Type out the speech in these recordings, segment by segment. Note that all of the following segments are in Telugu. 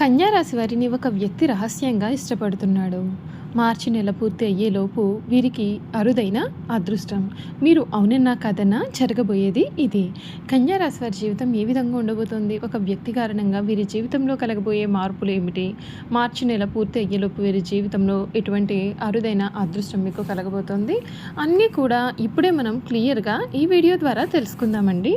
కన్యారాశి వారిని ఒక వ్యక్తి రహస్యంగా ఇష్టపడుతున్నాడు. మార్చి నెల పూర్తి అయ్యేలోపు వీరికి అరుదైన అదృష్టం. మీరు అవునన్నా కథనా జరగబోయేది ఇది. కన్యారాశి వారి జీవితం ఏ విధంగా ఉండబోతోంది? ఒక వ్యక్తి కారణంగా వీరి జీవితంలో కలగబోయే మార్పులు ఏమిటి? మార్చి నెల పూర్తి అయ్యేలోపు వీరి జీవితంలో ఎటువంటి అరుదైన అదృష్టం మీకు కలగబోతోంది? అన్నీ కూడా ఇప్పుడే మనం క్లియర్గా ఈ వీడియో ద్వారా తెలుసుకుందామండి.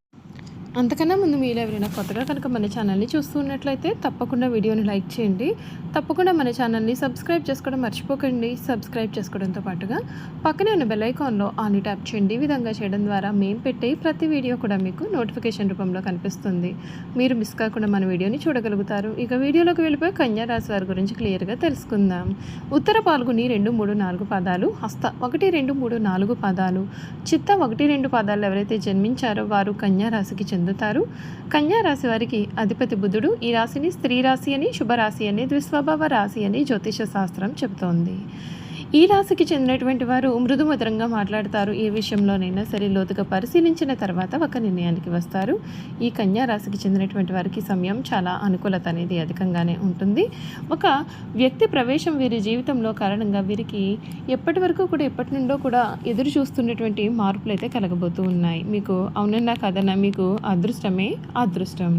అంతకన్నా ముందు మీరు ఎవరైనా కొత్తగా కనుక మన ఛానల్ని చూస్తున్నట్లయితే తప్పకుండా వీడియోని లైక్ చేయండి. తప్పకుండా మన ఛానల్ని సబ్స్క్రైబ్ చేసుకోవడం మర్చిపోకండి. సబ్స్క్రైబ్ చేసుకోవడంతో పాటుగా పక్కనే ఉన్న బెల్ ఐకాన్లో ఆన్ని ట్యాప్ చేయండి. ఈ విధంగా చేయడం ద్వారా మేము పెట్టే ప్రతి వీడియో కూడా మీకు నోటిఫికేషన్ రూపంలో కనిపిస్తుంది. మీరు మిస్ కాకుండా మన వీడియోని చూడగలుగుతారు. ఇక వీడియోలోకి వెళ్ళిపోయి కన్యా రాశి వారి గురించి క్లియర్గా తెలుసుకుందాం. ఉత్తర పాల్గొని రెండు మూడు నాలుగు పాదాలు హస్త ఒకటి రెండు మూడు నాలుగు పాదాలు. చిత్త ఒకటి రెండు పాదాలు ఎవరైతే జన్మించారో వారు కన్యా రాశికి చెందుతారు. కన్యారాశి వారికి అధిపతి బుధుడు ఈ రాశిని స్త్రీ రాశి అని శుభరాశి అని ద్విస్వభావ రాశి అని జ్యోతిష శాస్త్రం చెబుతోంది. ఈ రాశికి చెందినటువంటి వారు మృదుమధురంగా మాట్లాడతారు. ఏ విషయంలోనైనా సరే లోతుగా పరిశీలించిన తర్వాత ఒక నిర్ణయానికి వస్తారు. ఈ కన్యా రాశికి చెందినటువంటి వారికి సమయం చాలా అనుకూలత అనేది అధికంగానే ఉంటుంది. ఒక వ్యక్తి ప్రవేశం వీరి జీవితంలో కారణంగా వీరికి ఎప్పటి వరకు కూడా ఎప్పటి నుండో కూడా ఎదురు చూస్తున్నటువంటి మార్పులు అయితే కలగబోతూ ఉన్నాయి. మీకు అవునన్నా కాదన్నా మీకు అదృష్టమే అదృష్టం.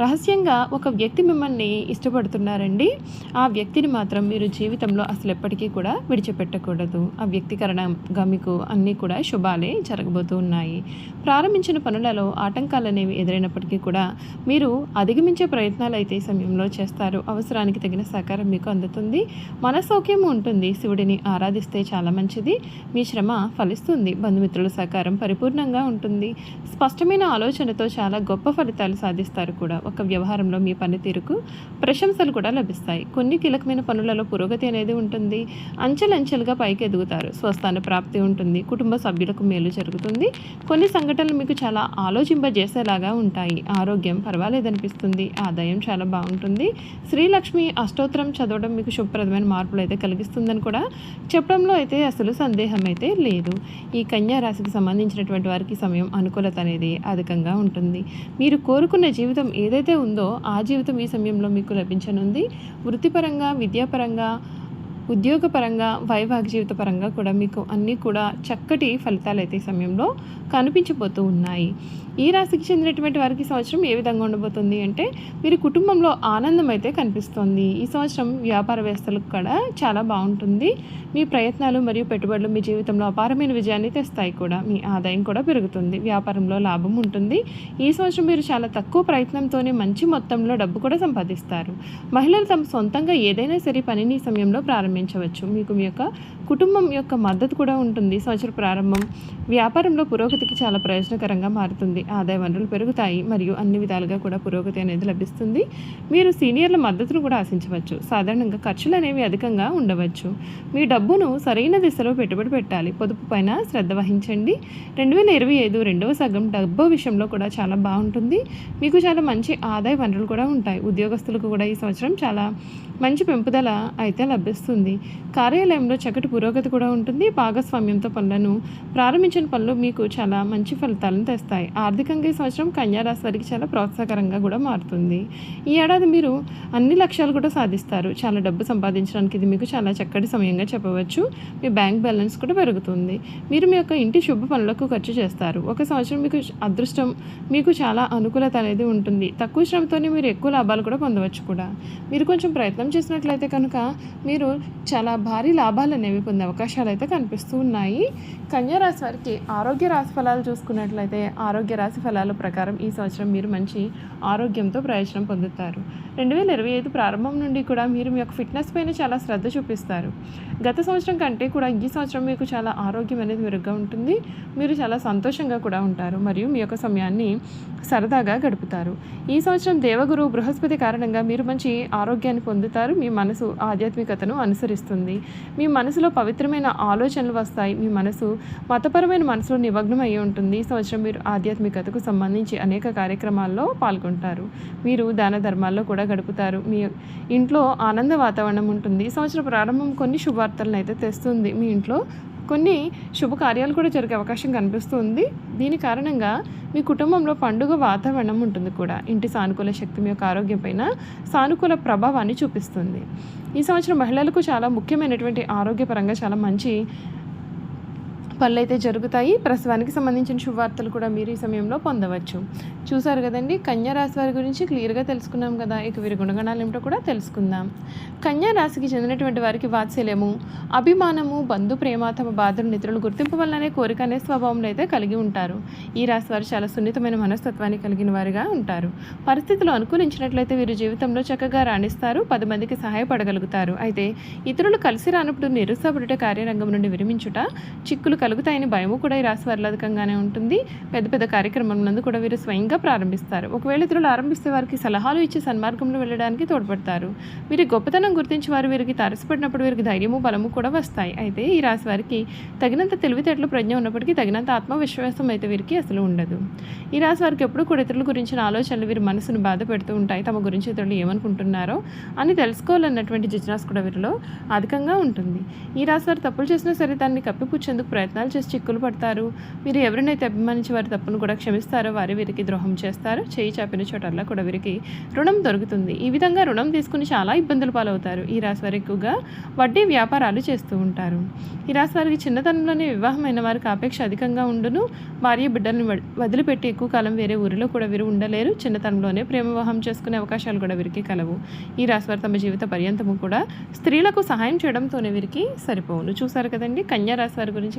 రహస్యంగా ఒక వ్యక్తి మిమ్మల్ని ఇష్టపడుతున్నారండి. ఆ వ్యక్తిని మాత్రం మీరు జీవితంలో అసలు ఎప్పటికీ కూడా విడిచిపెట్టకూడదు. ఆ వ్యక్తికరణంగా మీకు అన్నీ కూడా శుభాలే జరగబోతూ ఉన్నాయి. ప్రారంభించిన పనులలో ఆటంకాలు అనేవి ఎదురైనప్పటికీ కూడా మీరు అధిగమించే ప్రయత్నాలు అయితే ఈ సమయంలో చేస్తారు. అవసరానికి తగిన సహకారం మీకు అందుతుంది. మనసౌక్యం ఉంటుంది. శివుడిని ఆరాధిస్తే చాలా మంచిది. మీ శ్రమ ఫలిస్తుంది. బంధుమిత్రుల సహకారం పరిపూర్ణంగా ఉంటుంది. స్పష్టమైన ఆలోచనతో చాలా గొప్ప ఫలితాలు సాధిస్తారు. కూడా ఒక వ్యవహారంలో మీ పనితీరుకు ప్రశంసలు కూడా లభిస్తాయి. కొన్ని కీలకమైన పనులలో పురోగతి అనేది ఉంటుంది. అంచెలంచెలుగా పైకి ఎదుగుతారు. స్వస్థాన ప్రాప్తి ఉంటుంది. కుటుంబ సభ్యులకు మేలు జరుగుతుంది. కొన్ని సంఘటనలు మీకు చాలా ఆలోచింపజేసేలాగా ఉంటాయి. ఆరోగ్యం పర్వాలేదనిపిస్తుంది. ఆదాయం చాలా బాగుంటుంది. శ్రీలక్ష్మి అష్టోత్తరం చదవడం మీకు శుభప్రదమైన మార్పులు అయితే కలిగిస్తుందని కూడా చెప్పడంలో అయితే అసలు సందేహం అయితే లేదు. ఈ కన్యా రాశికి సంబంధించినటువంటి వారికి సమయం అనుకూలత అనేది అధికంగా ఉంటుంది. మీరు కోరుకున్న జీవితం ఏదైతే ఉందో ఆ జీవితం ఈ సమయంలో మీకు లభించనుంది. వృత్తిపరంగా విద్యాపరంగా ఉద్యోగపరంగా వైవాహిక జీవిత పరంగా కూడా మీకు అన్నీ కూడా చక్కటి ఫలితాలు అయితే ఈ సమయంలో కనిపించబోతూ ఉన్నాయి. ఈ రాశికి చెందినటువంటి వారికి సంవత్సరం ఏ విధంగా ఉండబోతుంది అంటే మీరు కుటుంబంలో ఆనందం అయితే కనిపిస్తుంది. ఈ సంవత్సరం వ్యాపార వ్యవస్థలకు కూడా చాలా బాగుంటుంది. మీ ప్రయత్నాలు మరియు పెట్టుబడులు మీ జీవితంలో అపారమైన విజయాన్ని తెస్తాయి కూడా. మీ ఆదాయం కూడా పెరుగుతుంది. వ్యాపారంలో లాభం ఉంటుంది. ఈ సంవత్సరం మీరు చాలా తక్కువ ప్రయత్నంతోనే మంచి మొత్తంలో డబ్బు కూడా సంపాదిస్తారు. మహిళలు తమ సొంతంగా ఏదైనా సరే పనిని ఈ సమయంలో గమనించవచ్చు మీకు మీ యొక్క కుటుంబం యొక్క మద్దతు కూడా ఉంటుంది. సంవత్సర ప్రారంభం వ్యాపారంలో పురోగతికి చాలా ప్రయోజనకరంగా మారుతుంది. ఆదాయ వనరులు పెరుగుతాయి మరియు అన్ని విధాలుగా కూడా పురోగతి అనేది లభిస్తుంది. మీరు సీనియర్ల మద్దతును కూడా ఆశించవచ్చు. సాధారణంగా ఖర్చులు అనేవి అధికంగా ఉండవచ్చు. మీ డబ్బును సరైన దిశలో పెట్టుబడి పెట్టాలి. పొదుపు పైన శ్రద్ధ వహించండి. రెండు వేల ఇరవై ఐదు రెండవ సగం డబ్బు విషయంలో కూడా చాలా బాగుంటుంది. మీకు చాలా మంచి ఆదాయ వనరులు కూడా ఉంటాయి. ఉద్యోగస్తులకు కూడా ఈ సంవత్సరం చాలా మంచి పెంపుదల అయితే లభిస్తుంది. కార్యాలయంలో చక్కటి పురోగతి కూడా ఉంటుంది భాగస్వామ్యంతో పనులను ప్రారంభించిన పనులు మీకు చాలా మంచి ఫలితాలను తెస్తాయి. ఆర్థికంగా ఈ సంవత్సరం కన్యారాశి వారికి చాలా ప్రోత్సాహకరంగా కూడా మారుతుంది. ఈ ఏడాది మీరు అన్ని లక్ష్యాలు కూడా సాధిస్తారు. చాలా డబ్బు సంపాదించడానికి ఇది మీకు చాలా చక్కటి సమయంగా చెప్పవచ్చు. మీ బ్యాంక్ బ్యాలెన్స్ కూడా పెరుగుతుంది. మీరు మీ యొక్క ఇంటి శుభ పనులకు ఖర్చు చేస్తారు. ఒక సంవత్సరం మీకు అదృష్టం మీకు చాలా అనుకూలత అనేది ఉంటుంది. తక్కువ శ్రమతోనే మీరు ఎక్కువ లాభాలు కూడా పొందవచ్చు కూడా. మీరు కొంచెం ప్రయత్నం చేసినట్లయితే కనుక మీరు చాలా భారీ లాభాలు అనేవి పొందే అవకాశాలు అయితే కనిపిస్తూ ఉన్నాయి కన్యారాశి వారికి ఆరోగ్య రాశి ఫలాలు చూసుకున్నట్లయితే ఆరోగ్య రాశి ఫలాల ప్రకారం ఈ సంవత్సరం మీరు మంచి ఆరోగ్యంతో ప్రయోజనం పొందుతారు. రెండు వేల ఇరవై ఐదు ప్రారంభం నుండి కూడా మీరు మీ యొక్క ఫిట్నెస్ పైన చాలా శ్రద్ధ చూపిస్తారు. గత సంవత్సరం కంటే కూడా ఈ సంవత్సరం మీకు చాలా ఆరోగ్యం అనేది మెరుగ్గా ఉంటుంది. మీరు చాలా సంతోషంగా కూడా ఉంటారు. మరియు మీ యొక్క సమయాన్ని సరదాగా గడుపుతారు. ఈ సంవత్సరం దేవగురు బృహస్పతి కారణంగా మీరు మంచి ఆరోగ్యాన్ని పొందుతారు. మీ మనసు ఆధ్యాత్మికతను అనుసరిస్తుంది. మీ మనసులో పవిత్రమైన ఆలోచనలు వస్తాయి. మీ మనసు మతపరమైన మనసులో నిమగ్నం అయి ఉంటుంది. సంవత్సరం మీరు ఆధ్యాత్మికతకు సంబంధించి అనేక కార్యక్రమాల్లో పాల్గొంటారు. మీరు దాన ధర్మాల్లో కూడా గడుపుతారు. మీ ఇంట్లో ఆనంద వాతావరణం ఉంటుంది. సంవత్సరం ప్రారంభం కొన్ని శుభార్తలను అయితే తెస్తుంది. మీ ఇంట్లో కొన్ని శుభకార్యాలు కూడా జరిగే అవకాశం కనిపిస్తుంది. దీని కారణంగా మీ కుటుంబంలో పండుగ వాతావరణం ఉంటుంది కూడా. ఇంటి సానుకూల శక్తి మీ యొక్క ఆరోగ్యం పైన సానుకూల ప్రభావాన్ని చూపిస్తుంది. ఈ సంవత్సరం మహిళలకు చాలా ముఖ్యమైనటువంటి ఆరోగ్యపరంగా చాలా మంచి పనులు అయితే జరుగుతాయి. ప్రసవానికి సంబంధించిన శుభవార్తలు కూడా మీరు ఈ సమయంలో పొందవచ్చు. చూసారు కదండి కన్యా రాశి వారి గురించి క్లియర్గా తెలుసుకున్నాం కదా ఇక వీరి గుణగణాలు ఏమిటో కూడా తెలుసుకుందాం. కన్యా రాశికి చెందినటువంటి వారికి వాత్సల్యము అభిమానము బంధు ప్రేమ తమ బాధలు నిద్రలు గుర్తింపు వల్లనే కోరిక అనే స్వభావంలో అయితే కలిగి ఉంటారు. ఈ రాశి వారు చాలా సున్నితమైన మనస్తత్వాన్ని కలిగిన వారిగా ఉంటారు. పరిస్థితులు అనుకూలించినట్లయితే వీరు జీవితంలో చక్కగా రాణిస్తారు పది మందికి సహాయపడగలుగుతారు. అయితే ఇతరులు కలిసి రానప్పుడు నిరుత్సాహపడుట కార్యరంగం నుండి విరమించుట చిక్కులు కలుగుతాయని భయము కూడా ఈ రాశి వారిలో అధికంగానే ఉంటుంది. పెద్ద పెద్ద కార్యక్రమం నందు కూడా వీరు స్వయంగా ప్రారంభిస్తారు. ఒకవేళ ఇతరులు ఆరంభిస్తే వారికి సలహాలు ఇచ్చి సన్మార్గంలో వెళ్ళడానికి తోడ్పడతారు. వీరి గొప్పతనం గుర్తించి వారు వీరికి తారసపడినప్పుడు వీరికి ధైర్యము బలము కూడా వస్తాయి. అయితే ఈ రాశి వారికి తగినంత తెలివితేటలు ప్రజ్ఞ ఉన్నప్పటికీ తగినంత ఆత్మవిశ్వాసం అయితే వీరికి అసలు ఉండదు. ఈ రాశి వారికి ఎప్పుడు కూడా ఇతరుల గురించిన ఆలోచనలు వీరి మనసును బాధ పెడుతూ ఉంటాయి. తమ గురించి ఇతరులు ఏమనుకుంటున్నారో అని తెలుసుకోవాలన్నటువంటి జిజ్ఞాస కూడా వీరిలో అధికంగా ఉంటుంది. ఈ రాశి వారు తప్పులు చేసినా సరే దాన్ని కప్పిపుచ్చేందుకు ప్రయత్నాలు చేసి చిక్కులు పడతారు. మీరు ఎవరినైతే అభిమానించి వారి తప్పును కూడా క్షమిస్తారో వారు వీరికి ద్రోహం చేస్తారు. చేయి చాపిన చోటల్లా కూడా వీరికి రుణం దొరుకుతుంది. ఈ విధంగా రుణం తీసుకుని చాలా ఇబ్బందులు పాలవుతారు. ఈ రాశి వారు ఎక్కువగా వడ్డీ వ్యాపారాలు చేస్తూ ఉంటారు. ఈ రాశి వారికి చిన్నతనంలోనే వివాహమైన వారికి ఆపేక్ష అధికంగా ఉండును. భార్య బిడ్డలను వదిలిపెట్టి ఎక్కువ కాలం వేరే ఊరిలో కూడా వీరు ఉండలేరు. చిన్నతనంలోనే ప్రేమ వివాహం చేసుకునే అవకాశాలు కూడా వీరికి కలవు. ఈ రాశి వారు తమ జీవిత పర్యంతము కూడా స్త్రీలకు సహాయం చేయడంతోనే వీరికి సరిపోవును. చూసారు కదండి కన్యా రాశి వారి గురించి